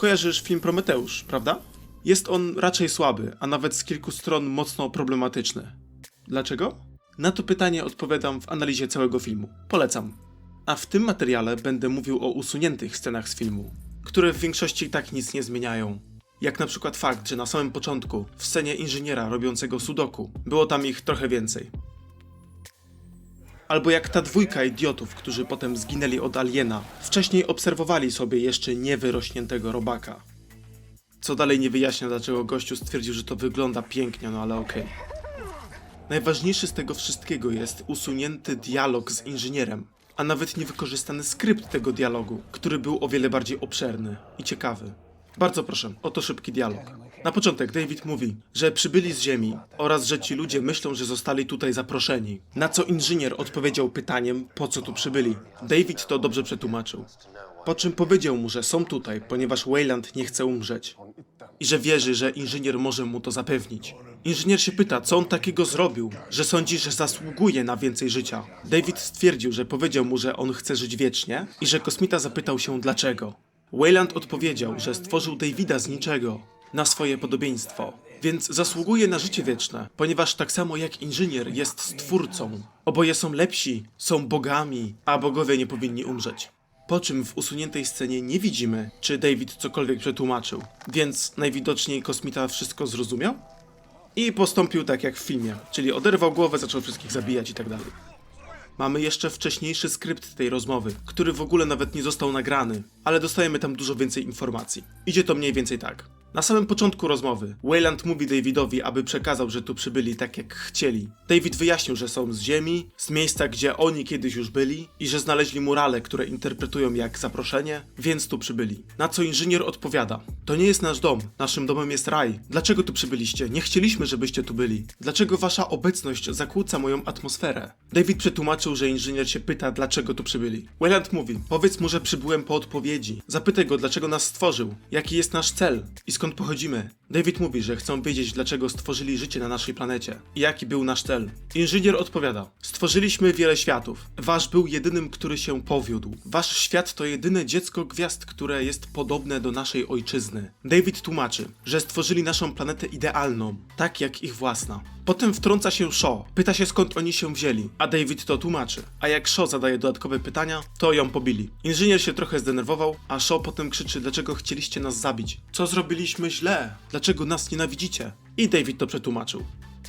Kojarzysz film Prometeusz, prawda? Jest on raczej słaby, a nawet z kilku stron mocno problematyczny. Dlaczego? Na to pytanie odpowiadam w analizie całego filmu. Polecam. A w tym materiale będę mówił o usuniętych scenach z filmu, które w większości tak nic nie zmieniają. Jak na przykład fakt, że na samym początku, w scenie inżyniera robiącego sudoku, było tam ich trochę więcej. Albo jak ta dwójka idiotów, którzy potem zginęli od aliena, wcześniej obserwowali sobie jeszcze niewyrośniętego robaka. Co dalej nie wyjaśnia, dlaczego gościu stwierdził, że to wygląda pięknie, no ale okej. Najważniejszy z tego wszystkiego jest usunięty dialog z inżynierem, a nawet niewykorzystany skrypt tego dialogu, który był o wiele bardziej obszerny i ciekawy. Bardzo proszę, oto szybki dialog. Na początek David mówi, że przybyli z Ziemi oraz że ci ludzie myślą, że zostali tutaj zaproszeni. Na co inżynier odpowiedział pytaniem, po co tu przybyli. David to dobrze przetłumaczył. Po czym powiedział mu, że są tutaj, ponieważ Wayland nie chce umrzeć. I że wierzy, że inżynier może mu to zapewnić. Inżynier się pyta, co on takiego zrobił, że sądzi, że zasługuje na więcej życia. David stwierdził, że powiedział mu, że on chce żyć wiecznie i że kosmita zapytał się dlaczego. Wayland odpowiedział, że stworzył Davida z niczego, na swoje podobieństwo, więc zasługuje na życie wieczne, ponieważ tak samo jak inżynier jest stwórcą. Oboje są lepsi, są bogami, a bogowie nie powinni umrzeć. Po czym w usuniętej scenie nie widzimy, czy David cokolwiek przetłumaczył, więc najwidoczniej kosmita wszystko zrozumiał i postąpił tak jak w filmie, czyli oderwał głowę, zaczął wszystkich zabijać i tak dalej. Mamy jeszcze wcześniejszy skrypt tej rozmowy, który w ogóle nawet nie został nagrany, ale dostajemy tam dużo więcej informacji. Idzie to mniej więcej tak. Na samym początku rozmowy Wayland mówi Davidowi, aby przekazał, że tu przybyli tak jak chcieli. David wyjaśnił, że są z Ziemi, z miejsca, gdzie oni kiedyś już byli i że znaleźli murale, które interpretują jak zaproszenie, więc tu przybyli. Na co inżynier odpowiada: To nie jest nasz dom, naszym domem jest raj. Dlaczego tu przybyliście? Nie chcieliśmy, żebyście tu byli. Dlaczego wasza obecność zakłóca moją atmosferę? David przetłumaczył, że inżynier się pyta, dlaczego tu przybyli. Wayland mówi: Powiedz mu, że przybyłem po odpowiedzi. Zapytaj go, dlaczego nas stworzył, jaki jest nasz cel i skąd pochodzimy. David mówi, że chcą wiedzieć, dlaczego stworzyli życie na naszej planecie i jaki był nasz cel. Inżynier odpowiada: Stworzyliśmy wiele światów. Wasz był jedynym, który się powiódł. Wasz świat to jedyne dziecko gwiazd, które jest podobne do naszej ojczyzny. David tłumaczy, że stworzyli naszą planetę idealną, tak jak ich własna. Potem wtrąca się Shaw, pyta się skąd oni się wzięli, a David to tłumaczy. A jak Shaw zadaje dodatkowe pytania, to ją pobili. Inżynier się trochę zdenerwował, a Shaw potem krzyczy, dlaczego chcieliście nas zabić? Co zrobiliśmy źle? Dlaczego nas nienawidzicie? I David to przetłumaczył.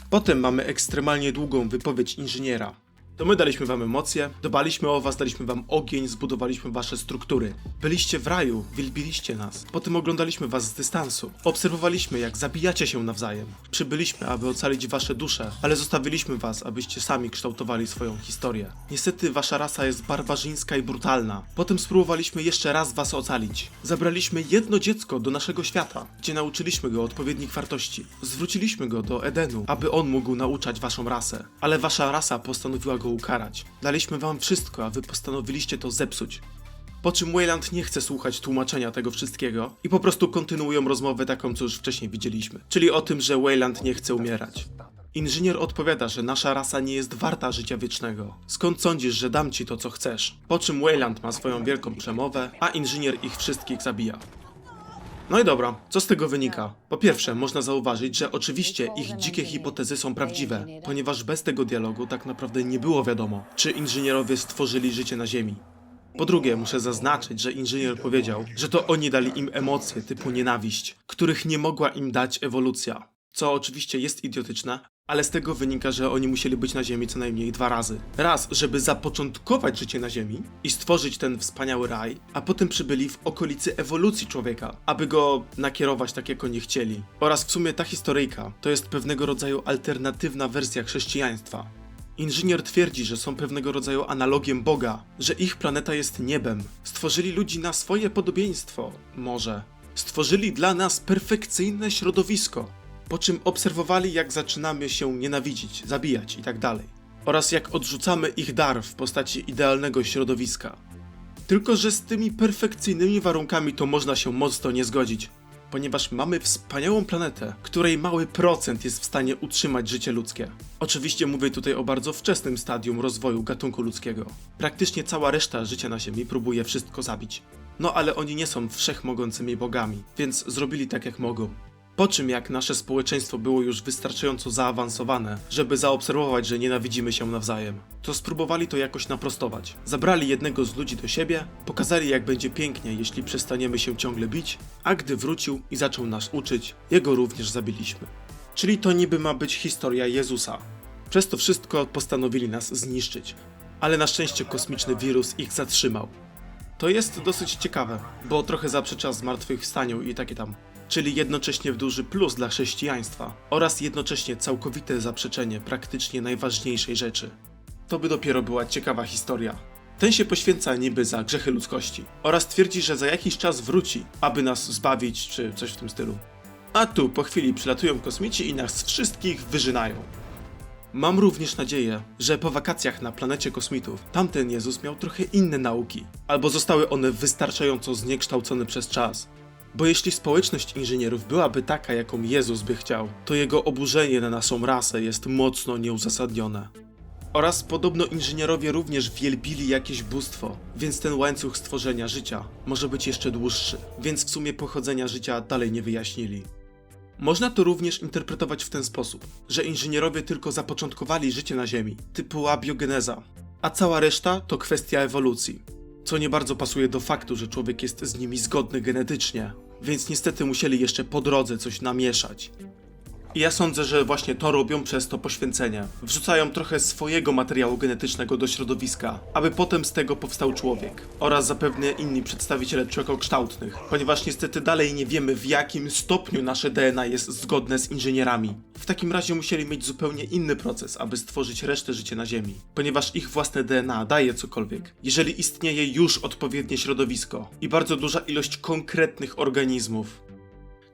Potem mamy ekstremalnie długą wypowiedź inżyniera. To my daliśmy wam emocje, dbaliśmy o was, daliśmy wam ogień, zbudowaliśmy wasze struktury. Byliście w raju, wielbiliście nas. Potem oglądaliśmy was z dystansu. Obserwowaliśmy, jak zabijacie się nawzajem. Przybyliśmy, aby ocalić wasze dusze, ale zostawiliśmy was, abyście sami kształtowali swoją historię. Niestety wasza rasa jest barbarzyńska i brutalna. Potem spróbowaliśmy jeszcze raz was ocalić. Zabraliśmy jedno dziecko do naszego świata, gdzie nauczyliśmy go odpowiednich wartości. Zwróciliśmy go do Edenu, aby on mógł nauczać waszą rasę. Ale wasza rasa postanowiła go ukarać. Daliśmy wam wszystko, a wy postanowiliście to zepsuć. Po czym Wayland nie chce słuchać tłumaczenia tego wszystkiego i po prostu kontynuują rozmowę taką, co już wcześniej widzieliśmy. Czyli o tym, że Wayland nie chce umierać. Inżynier odpowiada, że nasza rasa nie jest warta życia wiecznego. Skąd sądzisz, że dam ci to, co chcesz? Po czym Wayland ma swoją wielką przemowę, a inżynier ich wszystkich zabija. No i dobra, co z tego wynika? Po pierwsze, można zauważyć, że oczywiście ich dzikie hipotezy są prawdziwe, ponieważ bez tego dialogu tak naprawdę nie było wiadomo, czy inżynierowie stworzyli życie na Ziemi. Po drugie, muszę zaznaczyć, że inżynier powiedział, że to oni dali im emocje typu nienawiść, których nie mogła im dać ewolucja. Co oczywiście jest idiotyczne, ale z tego wynika, że oni musieli być na Ziemi co najmniej dwa razy. Raz, żeby zapoczątkować życie na Ziemi i stworzyć ten wspaniały raj, a potem przybyli w okolicy ewolucji człowieka, aby go nakierować tak, jak oni chcieli. Oraz w sumie ta historyjka to jest pewnego rodzaju alternatywna wersja chrześcijaństwa. Inżynier twierdzi, że są pewnego rodzaju analogiem Boga, że ich planeta jest niebem. Stworzyli ludzi na swoje podobieństwo, może. Stworzyli dla nas perfekcyjne środowisko, po czym obserwowali, jak zaczynamy się nienawidzić, zabijać itd. Oraz jak odrzucamy ich dar w postaci idealnego środowiska. Tylko, że z tymi perfekcyjnymi warunkami to można się mocno nie zgodzić, ponieważ mamy wspaniałą planetę, której mały procent jest w stanie utrzymać życie ludzkie. Oczywiście mówię tutaj o bardzo wczesnym stadium rozwoju gatunku ludzkiego. Praktycznie cała reszta życia na Ziemi próbuje wszystko zabić. No ale oni nie są wszechmogącymi bogami, więc zrobili tak jak mogą. Po czym jak nasze społeczeństwo było już wystarczająco zaawansowane, żeby zaobserwować, że nienawidzimy się nawzajem, to spróbowali to jakoś naprostować. Zabrali jednego z ludzi do siebie, pokazali jak będzie pięknie, jeśli przestaniemy się ciągle bić, a gdy wrócił i zaczął nas uczyć, jego również zabiliśmy. Czyli to niby ma być historia Jezusa. Przez to wszystko postanowili nas zniszczyć, ale na szczęście kosmiczny wirus ich zatrzymał. To jest dosyć ciekawe, bo trochę zaprzecza zmartwychwstaniu i takie tam. Czyli jednocześnie w duży plus dla chrześcijaństwa oraz jednocześnie całkowite zaprzeczenie praktycznie najważniejszej rzeczy. To by dopiero była ciekawa historia. Ten się poświęca niby za grzechy ludzkości oraz twierdzi, że za jakiś czas wróci, aby nas zbawić czy coś w tym stylu. A tu po chwili przylatują kosmici i nas wszystkich wyżynają. Mam również nadzieję, że po wakacjach na planecie kosmitów tamten Jezus miał trochę inne nauki, albo zostały one wystarczająco zniekształcone przez czas. Bo jeśli społeczność inżynierów byłaby taka, jaką Jezus by chciał, to jego oburzenie na naszą rasę jest mocno nieuzasadnione. Oraz podobno inżynierowie również wielbili jakieś bóstwo, więc ten łańcuch stworzenia życia może być jeszcze dłuższy, więc w sumie pochodzenia życia dalej nie wyjaśnili. Można to również interpretować w ten sposób, że inżynierowie tylko zapoczątkowali życie na Ziemi, typu abiogeneza, a cała reszta to kwestia ewolucji. Co nie bardzo pasuje do faktu, że człowiek jest z nimi zgodny genetycznie, więc niestety musieli jeszcze po drodze coś namieszać. Ja sądzę, że właśnie to robią przez to poświęcenie. Wrzucają trochę swojego materiału genetycznego do środowiska, aby potem z tego powstał człowiek. Oraz zapewne inni przedstawiciele człowiekokształtnych, ponieważ niestety dalej nie wiemy w jakim stopniu nasze DNA jest zgodne z inżynierami. W takim razie musieli mieć zupełnie inny proces, aby stworzyć resztę życia na Ziemi, ponieważ ich własne DNA daje cokolwiek. Jeżeli istnieje już odpowiednie środowisko i bardzo duża ilość konkretnych organizmów,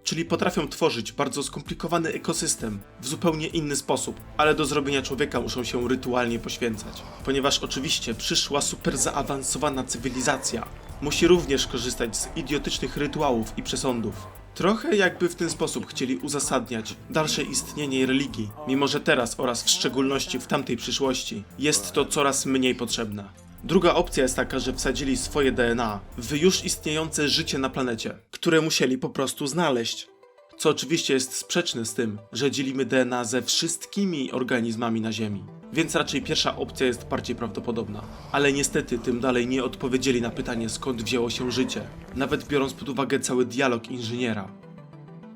czyli potrafią tworzyć bardzo skomplikowany ekosystem w zupełnie inny sposób, ale do zrobienia człowieka muszą się rytualnie poświęcać. Ponieważ oczywiście przyszła super zaawansowana cywilizacja musi również korzystać z idiotycznych rytuałów i przesądów. Trochę jakby w ten sposób chcieli uzasadniać dalsze istnienie religii, mimo że teraz oraz w szczególności w tamtej przyszłości jest to coraz mniej potrzebne. Druga opcja jest taka, że wsadzili swoje DNA w już istniejące życie na planecie, które musieli po prostu znaleźć. Co oczywiście jest sprzeczne z tym, że dzielimy DNA ze wszystkimi organizmami na Ziemi. Więc raczej pierwsza opcja jest bardziej prawdopodobna. Ale niestety tym dalej nie odpowiedzieli na pytanie skąd wzięło się życie, nawet biorąc pod uwagę cały dialog inżyniera.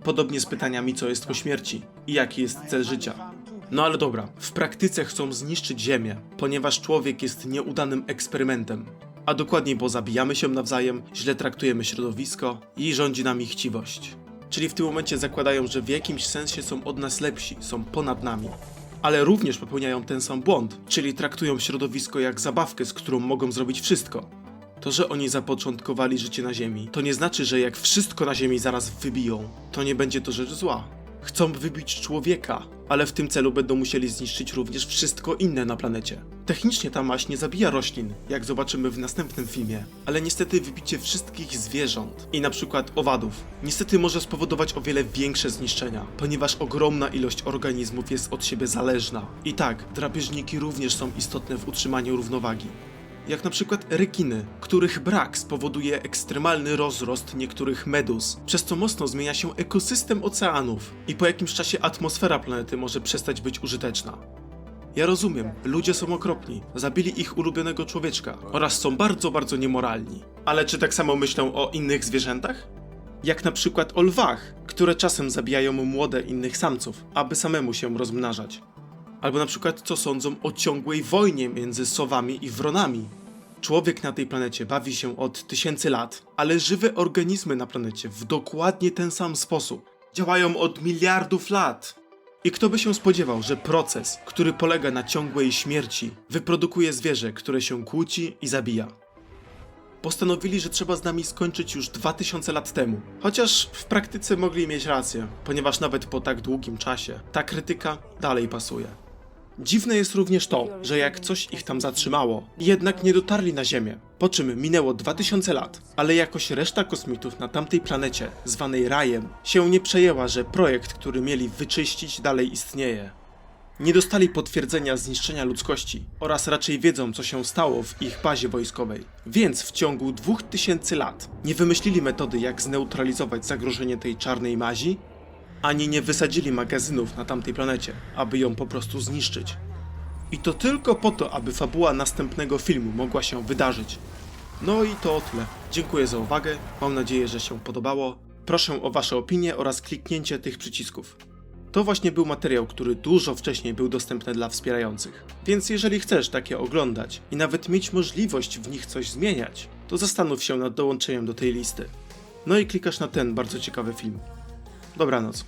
Podobnie z pytaniami co jest po śmierci i jaki jest cel życia. No ale dobra, w praktyce chcą zniszczyć Ziemię, ponieważ człowiek jest nieudanym eksperymentem. A dokładniej, bo zabijamy się nawzajem, źle traktujemy środowisko i rządzi nami chciwość. Czyli w tym momencie zakładają, że w jakimś sensie są od nas lepsi, są ponad nami. Ale również popełniają ten sam błąd, czyli traktują środowisko jak zabawkę, z którą mogą zrobić wszystko. To, że oni zapoczątkowali życie na Ziemi, to nie znaczy, że jak wszystko na Ziemi zaraz wybiją, to nie będzie to rzecz zła. Chcą wybić człowieka, ale w tym celu będą musieli zniszczyć również wszystko inne na planecie. Technicznie ta maść nie zabija roślin, jak zobaczymy w następnym filmie, ale niestety wybicie wszystkich zwierząt i na przykład owadów niestety może spowodować o wiele większe zniszczenia, ponieważ ogromna ilość organizmów jest od siebie zależna. I tak, drapieżniki również są istotne w utrzymaniu równowagi jak na przykład rekiny, których brak spowoduje ekstremalny rozrost niektórych medus, przez co mocno zmienia się ekosystem oceanów i po jakimś czasie atmosfera planety może przestać być użyteczna. Ja rozumiem, ludzie są okropni, zabili ich ulubionego człowieczka oraz są bardzo, bardzo niemoralni. Ale czy tak samo myślą o innych zwierzętach? Jak na przykład o lwach, które czasem zabijają młode innych samców, aby samemu się rozmnażać. Albo na przykład co sądzą o ciągłej wojnie między sowami i wronami. Człowiek na tej planecie bawi się od tysięcy lat, ale żywe organizmy na planecie w dokładnie ten sam sposób działają od miliardów lat. I kto by się spodziewał, że proces, który polega na ciągłej śmierci, wyprodukuje zwierzę, które się kłóci i zabija. Postanowili, że trzeba z nami skończyć już 2000 lat temu. Chociaż w praktyce mogli mieć rację, ponieważ nawet po tak długim czasie ta krytyka dalej pasuje. Dziwne jest również to, że jak coś ich tam zatrzymało, jednak nie dotarli na Ziemię. Po czym minęło 2000 lat, ale jakoś reszta kosmitów na tamtej planecie, zwanej Rajem, się nie przejęła, że projekt, który mieli wyczyścić, dalej istnieje. nie dostali potwierdzenia zniszczenia ludzkości oraz raczej wiedzą, co się stało w ich bazie wojskowej. Więc w ciągu 2000 lat nie wymyślili metody, jak zneutralizować zagrożenie tej czarnej mazi, ani nie wysadzili magazynów na tamtej planecie, aby ją po prostu zniszczyć. I to tylko po to, aby fabuła następnego filmu mogła się wydarzyć. No i to o tyle. Dziękuję za uwagę, mam nadzieję, że się podobało. Proszę o Wasze opinie oraz kliknięcie tych przycisków. To właśnie był materiał, który dużo wcześniej był dostępny dla wspierających. Więc jeżeli chcesz takie oglądać i nawet mieć możliwość w nich coś zmieniać, to zastanów się nad dołączeniem do tej listy. No i klikasz na ten bardzo ciekawy film. Dobranoc.